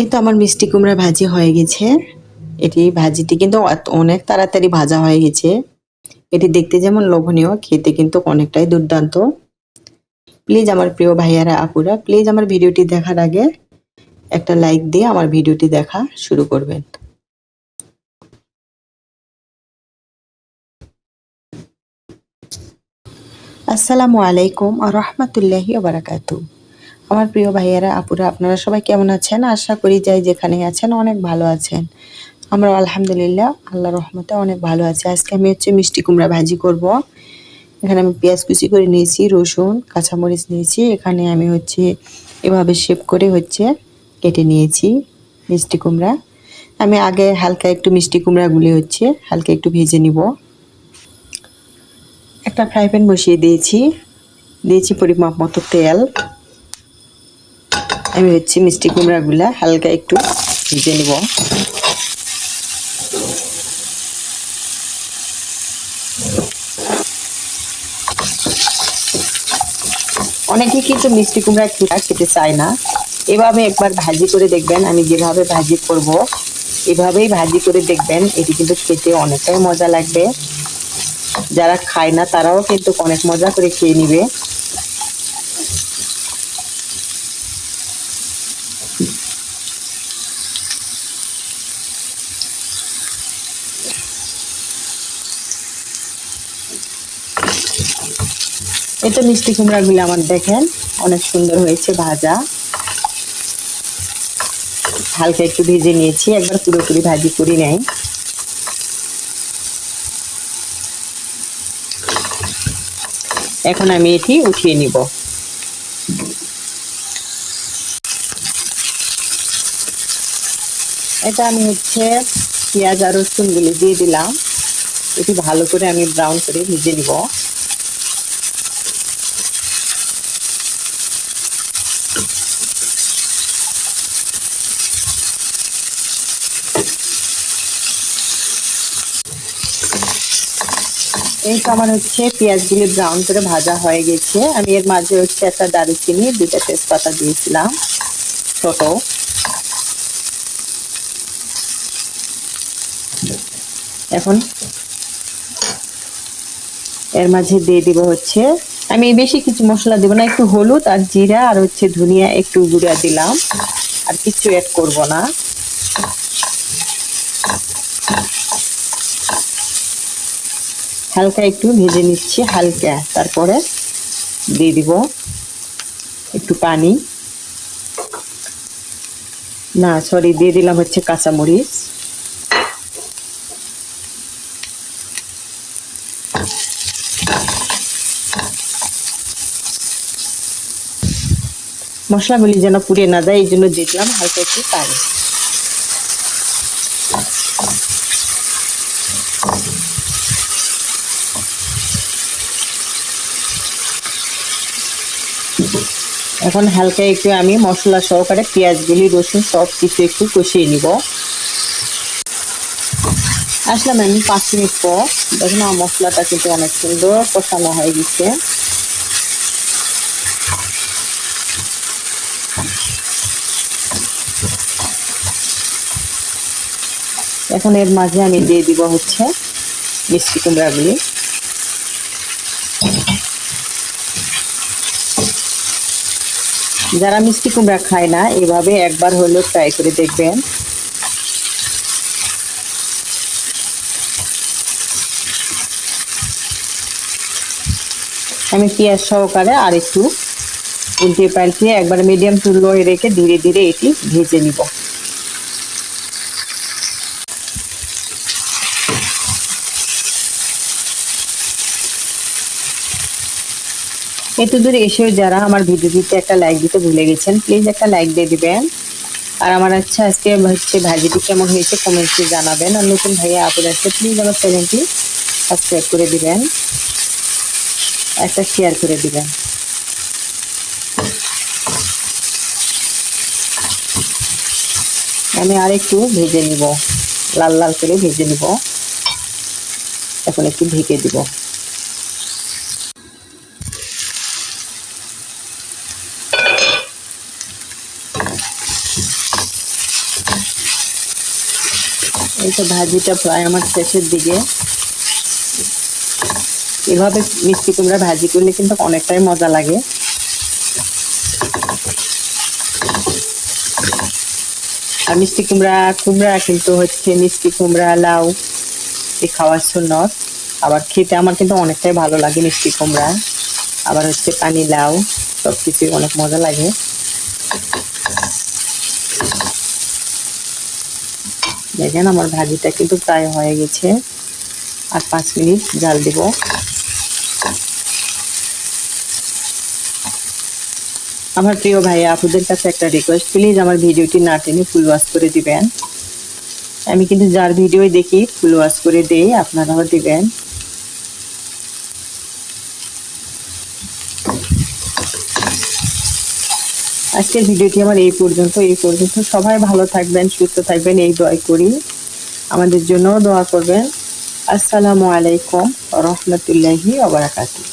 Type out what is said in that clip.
এই তো আমার মিষ্টি কুমড়া ভাজি হয়ে গেছে। এটি ভাজিটি কিন্তু অনেক তাড়াতাড়ি ভাজা হয়ে গেছে। এটি দেখতে যেমন লোভনীয়, খেতে কিন্তু অনেকটাই দুর্দান্ত। প্লিজ আমার প্রিয় ভাইয়ারা, আপুরা, প্লিজ আমার ভিডিওটি দেখার আগে একটা লাইক দিয়ে আমার ভিডিওটি দেখা শুরু করবেন। আসসালামু আলাইকুম আর রহমতুল্লাহি বারাকাতু আমার প্রিয় ভাইয়েরা, আপুরা, আপনারা সবাই কেমন আছেন? আশা করি যাই যেখানে আছেন অনেক ভালো আছেন। আমরা আলহামদুলিল্লাহ আল্লাহ রহমতে অনেক ভালো আছি। আজকে আমি হচ্ছে মিষ্টি কুমড়া ভাজি করব। এখানে আমি পেঁয়াজ কুচি করে নিয়েছি, রসুন, কাঁচামরিচ নিয়েছি। এখানে আমি হচ্ছে এভাবে শেপ করে হচ্ছে কেটে নিয়েছি মিষ্টি কুমড়া। আমি আগে হালকা একটু মিষ্টি কুমড়াগুলি হচ্ছে, হালকা একটু ভেজে নিব। একটা ফ্রাই প্যান বসিয়ে দিয়েছি। দিয়েছি পরিমাপ মতো তেল। আমি হচ্ছে মিষ্টি কুমড়াগুলা হালকা একটু ভেজে নিব। অনেকে কিন্তু মিষ্টি কুমড়া খেতে খেতে চায় না। এভাবে একবার ভাজি করে দেখবেন, আমি যেভাবে ভাজি করব, এভাবেই ভাজি করে দেখবেন, এটি কিন্তু খেতে অনেকটাই মজা লাগবে। যারা খায় না, তারাও কিন্তু অনেক মজা করে খেয়ে নিবে। এটা মিষ্টি কুমড়াগুলো আমার দেখেন, অনেক সুন্দর হয়েছে ভাজা। হালকা একটু ভেজে নিয়েছি, একবার পুরোপুরি ভাজি করি নাই। এখন আমি এটি উঠিয়ে নিব। এটা আমি হচ্ছে পেঁয়াজ আর রসুনগুলি দিয়ে দিলাম। এটি ভালো করে আমি ব্রাউন করে ভেজে নিব। এই তো আমার হচ্ছে পেঁয়াজ পেঁয়াজগুলি ব্রাউন করে ভাজা হয়ে গেছে। আমি এর মাঝে হচ্ছে একটা দারুচিনি দুটা তেজপাতা দিয়েছিলাম, ছোট। এখন এর মাঝে দিয়ে দিব হচ্ছে, আমি বেশি কিছু মশলা দেবো না, একটু হলুদ আর জিরা আর হচ্ছে ধনিয়া একটু গুঁড়া দিলাম। আর কিছু অ্যাড করব না। হালকা একটু ভেজে নিচ্ছি, হালকা। তারপরে দিয়ে দিব একটু পানি। না সরি দিয়ে দিলাম হচ্ছে কাঁচামরিচ। মশলাগুলি যেন পুড়ে না দেয় এই জন্য দিয়ে দিলাম হালকা একটু পানি। এখন হালকা একটু আমি মশলা সহকারে পেঁয়াজগুলি, রসুন সব কিছু একটু কষিয়ে নিব। আসলাম আমি পাঁচ মিনিট পর। দেখুন আমার মশলাটা কিন্তু অনেক সুন্দর কষানো হয়ে গেছে। এখন এর মাঝে আমি দিয়ে দিব হচ্ছে মিষ্টি কুমড়াগুলি। যারা মিষ্টি কুমড়া খায় না, এভাবে একবার হলেও ট্রাই করে দেখবেন। আমি পেঁয়াজ সহকারে আর একটু উল্টে পাল্টিয়ে একবার মিডিয়াম টু লোয়ে রেখে ধীরে ধীরে এটি ভেজে নিব। এত দূরে এসেও যারা আমার ভিডিওটিতে একটা লাইক দিতে ভুলে গেছেন প্লিজ একটা লাইক দিয়ে দিবেন। আর আমার আচ্ছা আজকে হচ্ছে ভাজিটি কেমন হয়েছে কমেন্টে জানাবেন। আর নতুন ভাইয়া আপুর আছে প্লিজ আমার চ্যানেলটি সাবস্ক্রাইব করে দিবেন। একটা শেয়ার করে দিবেন। আমি আর একটু ভেজে নিব, লাল লাল করে ভেজে নিব। এখন একটু ঢেকে দিব। এই তো ভাজিটা প্রায় আমার শেষের দিকে। এভাবে মিষ্টি কুমড়া ভাজি করলে কিন্তু অনেকটাই মজা লাগে। আর মিষ্টি কুমড়া কুমড়া কিন্তু হচ্ছে মিষ্টি কুমড়া, লাউ এই খাওয়ার সুন্নত আবার খেতে আমার কিন্তু অনেকটাই ভালো লাগে মিষ্টি কুমড়া। আবার হচ্ছে পানি, লাউ সব কিছুই অনেক মজা লাগে। দেখেন আমার ভাজিটা কিন্তু প্রায় হয়ে গেছে। আর পাঁচ মিনিট জাল দিব। আমার প্রিয় ভাইয়া, আপনাদের কাছে একটা রিকোয়েস্ট প্লিজ আমার ভিডিওটি না টেনে ফুল ওয়াশ করে দিবেন। আমি কিন্তু যার ভিডিও দেখি ফুল ওয়াশ করে দেই, আপনারাও দিবেন। আজকের ভিডিওটি আমার এই পর্যন্ত এই পর্যন্ত। সবাই ভালো থাকবেন, সুস্থ থাকবেন, এই দোয়াই করি। আমাদের জন্য দোয়া করবেন। আসসালামু আলাইকুম রহমতুল্লাহি ওবরাকাতুহ